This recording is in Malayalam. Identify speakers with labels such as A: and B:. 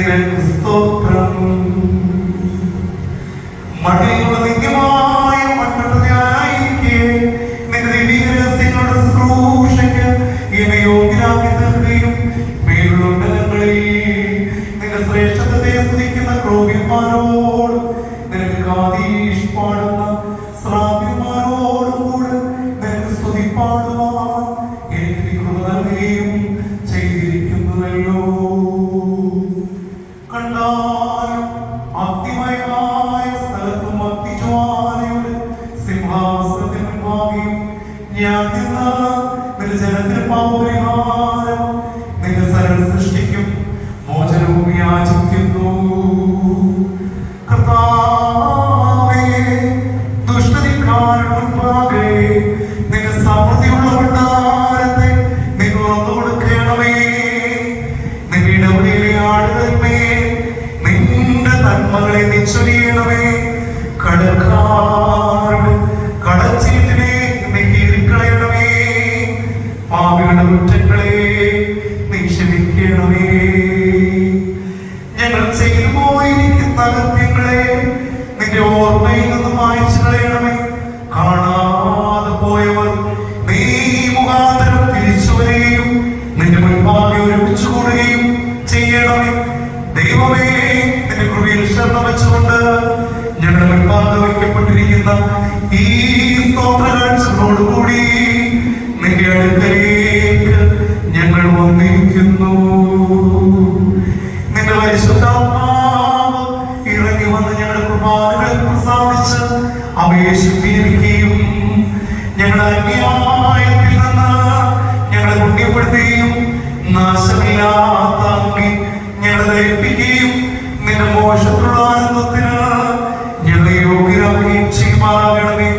A: നിനക്ക് സ്തോത്രം മടിയുള്ള നിത്യമായ മൺപട്ടതയായിരിക്കെ നിന്റെ ദിവ്യരഹസ്യങ്ങളുടെ ശുശ്രൂഷയ്ക്ക് എന്നെ യോഗ്യനാക്കി തീർക്കുകയും മേലുള്ള ബലങ്ങളിൽ നിന്റെ ശ്രേഷ്ഠതയെ സ്തുതിക്കുന്ന ക്രോഗ്യന്മാരോടും നിനക്ക് കാതീഷ് പാടുന്ന ശ്രാവ്യന്മാരോടും കൂടെ നിനക്ക് സ്തുതിപ്പാടുവാൻ നിന്റെ ജനത്തിന് പാപപരിഹാരം നിന്റെ സൃഷ്ടിക്കും കർത്താവേ, കുറ്റങ്ങളെ നീ ക്ഷമിക്കണമേ. ഞങ്ങൾ ചെയ്തു പോയിരിക്കുന്ന കൃത്യങ്ങളെ? നിന്റെ ഓർമ്മയിൽ നിന്ന് മായച്ചു കളയണമേ. കാണാതെ പോയവർ നീ മുഖാന്തരം തിരിച്ചു വരികയും നിന്റെ മുൻപാകെ ഒരുമിച്ച് കൂടുകയും ചെയ്യണമേ. ദൈവമേ നിന്റെ കൃപയിൽ ശ്രദ്ധ വെച്ചുകൊണ്ട് ഞങ്ങളുടെ മുൻപാകെ വയ്ക്കപ്പെട്ടിരിക്കുന്ന ഈ സ്തോത്രകാഴ്ചകളോടുകൂടി നിന്റെ അടുക്കലേക്ക് ശുദ്ധീകരിക്കുകയും ഞങ്ങളുടെ അന്യായത്തിൽ നിന്ന് ഞങ്ങളെ പുണ്യപ്പെടുത്തുകയും നാശമില്ലാത്ത അങ്ങേ ഞങ്ങളെ ധരിപ്പിക്കുകയും നിന്റെ മോശത്തിലുള്ള ആനന്ദത്തിന് ഞങ്ങളെ യോഗ്യരാക്കുകയും ചെയ്യുമാറാകണമേ.